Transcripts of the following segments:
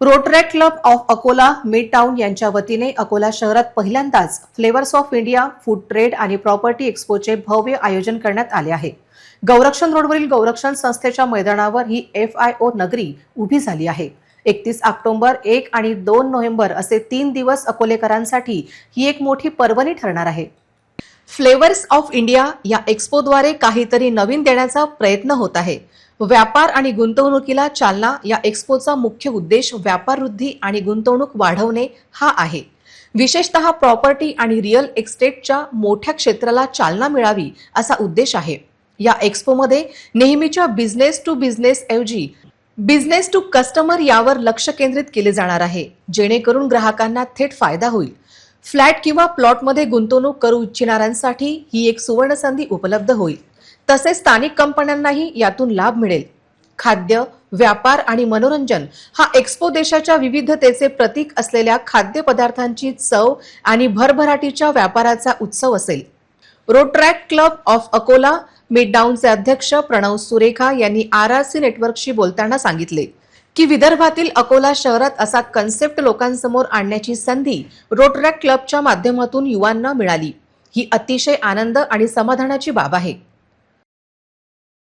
Rotaract club of Akola mid town यांच्या वतीने अकोला शहरात पहिल्यांदाच flavours of India food trade आणि प्रॉपर्टी एक्स्पोचे भव्य आयोजन करण्यात आले आहे. गौरक्षण रोडवरील गौरक्षण संस्थेच्या मैदानावर ही एफ आय ओ नगरी उभी झाली आहे. एकतीस ऑक्टोबर एक आणि दोन नोव्हेंबर असे तीन दिवस अकोलेकरांसाठी ही एक मोठी पर्वणी ठरणार आहे. फ्लेवर्स ऑफ इंडिया या एक्स्पोद्वारे काहीतरी नवीन देण्याचा प्रयत्न होत आहे. व्यापार आणि गुंतवणुकीला चालना या एक्स्पोचा मुख्य उद्देश व्यापार वृद्धी आणि गुंतवणूक वाढवणे हा आहे. विशेषतः प्रॉपर्टी आणि रिअल एस्टेटच्या मोठ्या क्षेत्राला चालना मिळावी असा उद्देश आहे. या एक्स्पोमध्ये नेहमीच्या बिझनेस टू बिझनेस ऐवजी बिझनेस टू कस्टमर यावर लक्ष केंद्रित केले जाणार आहे जेणेकरून ग्राहकांना थेट फायदा होईल. फ्लॅट किंवा प्लॉटमध्ये गुंतवणूक करू इच्छिणाऱ्यांसाठी ही एक सुवर्ण संधी उपलब्ध होईल. तसेच स्थानिक कंपन्यांनाही यातून लाभ मिळेल. खाद्य व्यापार आणि मनोरंजन हा एक्स्पो देशाच्या विविधतेचे प्रतीक असलेल्या खाद्यपदार्थांची चव आणि भरभराटीच्या व्यापाराचा उत्सव असेल. रोट्रॅक क्लब ऑफ अकोला मिडडाऊनचे अध्यक्ष प्रणव सुरेखा यांनी आर आर सी नेटवर्कशी बोलताना सांगितले की विदर्भातील अकोला शहरात असा कन्सेप्ट लोकांसमोर आणण्याची संधी रोटरॅक क्लबच्या माध्यमातून युवांना मिळाली. ही अतिशय आनंद आणि समाधानाची बाब आहे.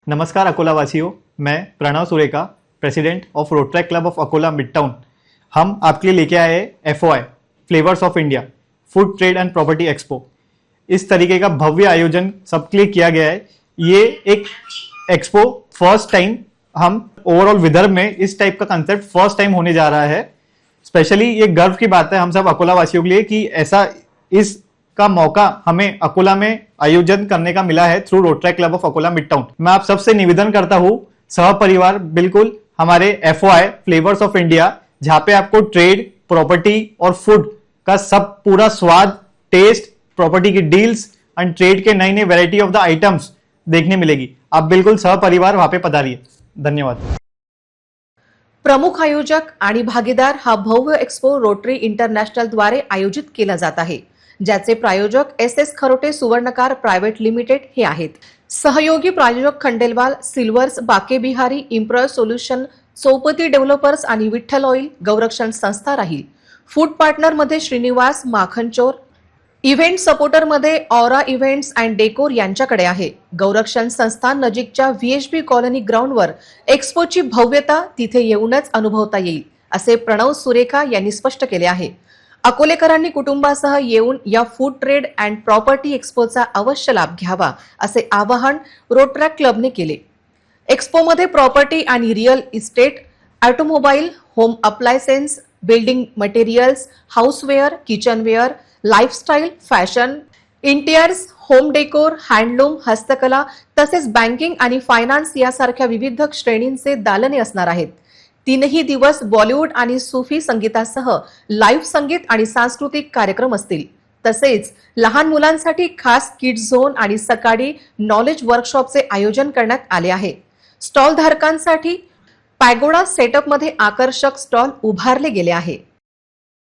नमस्कार अकोला वासियों मैं Pranav Surekha president of Rotaract club of Akola mid town हम आपके लिए लेके आए हैं FOI flavours of India food trade and property expo इस तरीके का भव्य आयोजन सबके लिए किया गया है। ये एक एक्सपो फ़र्स्ट टाइम हम ओवरऑल विदर्भ में इस टाइप का कंसेप्ट फ़र्स्ट टाइम होने जा रहा है। स्पेशली ये गर्व की बात है हम सब अकोला वासियों के लिए कि ऐसा इस का मौका हमें अकोला में आयोजन करने का मिला है through Rotary Club of Akola Midtown मैं आप सबसे निवेदन करता हूँ सह परिवार बिल्कुल हमारे एफओआई फ्लेवर्स ऑफ़ इंडिया जहाँ पे आपको ट्रेड प्रॉपर्टी और फ़ूड का सब पूरा स्वाद टेस्ट प्रॉपर्टी की डील्स एंड ट्रेड के नई नई वेराइटी ऑफ़ द आइटम्स देखने मिलेगी। आप बिल्कुल सह परिवार वहाँ पे पधारिए। धन्यवाद। प्रमुख आयोजक आणि भागीदार हा भव्य एक्स्पो रोटरी इंटरनॅशनल द्वारे आयोजित केला जात आहे. ज्याचे प्रायोजक S S Kharote Suvarnakar private limited हे आहेत. सहयोगी प्रायोजक खंडेलवाल सिल्वर्स बाके बिहारी इम्प्रॉय सोल्युशन चौपती डेव्हलपर्स आणि विठ्ठल ऑइल गौरक्षण संस्था राहील. फूड पार्टनरमध्ये श्रीनिवास माखनचोर. इव्हेंट सपोर्टरमध्ये ऑरा इव्हेंट्स अँड डेकोर यांच्याकडे आहे. गौरक्षण संस्था नजीकच्या व्हीएचबी कॉलनी ग्राउंडवर एक्स्पोची भव्यता तिथे येऊनच अनुभवता येईल असे प्रणव सुरेखा यांनी स्पष्ट केले आहे. अकोलेकरांनी कुटुंबासह येऊन या फूड ट्रेड अँड प्रॉपर्टी एक्स्पोचा अवश्य लाभ घ्यावा असे आवाहन रोटरॅक क्लबने केले. एक्स्पोमध्ये प्रॉपर्टी आणि real estate automobile home appliances building materials houseware kitchenware lifestyle fashion interiors home decor handloom हस्तकला तसेच बँकिंग आणि फायनान्स यासारख्या विविध श्रेणींचे दालने असणार आहेत. तीनही दिवस बॉलिवूड आणि सुफी संगीतासह लाईव्ह संगीत आणि सांस्कृतिक कार्यक्रम असतील. तसेच लहान मुलांसाठी खास किड झोन आणि सकाळी नॉलेज वर्कशॉपचे आयोजन करण्यात आले आहे. स्टॉल धारकांसाठी पॅगोडा सेटअपमध्ये आकर्षक स्टॉल उभारले गेले आहे.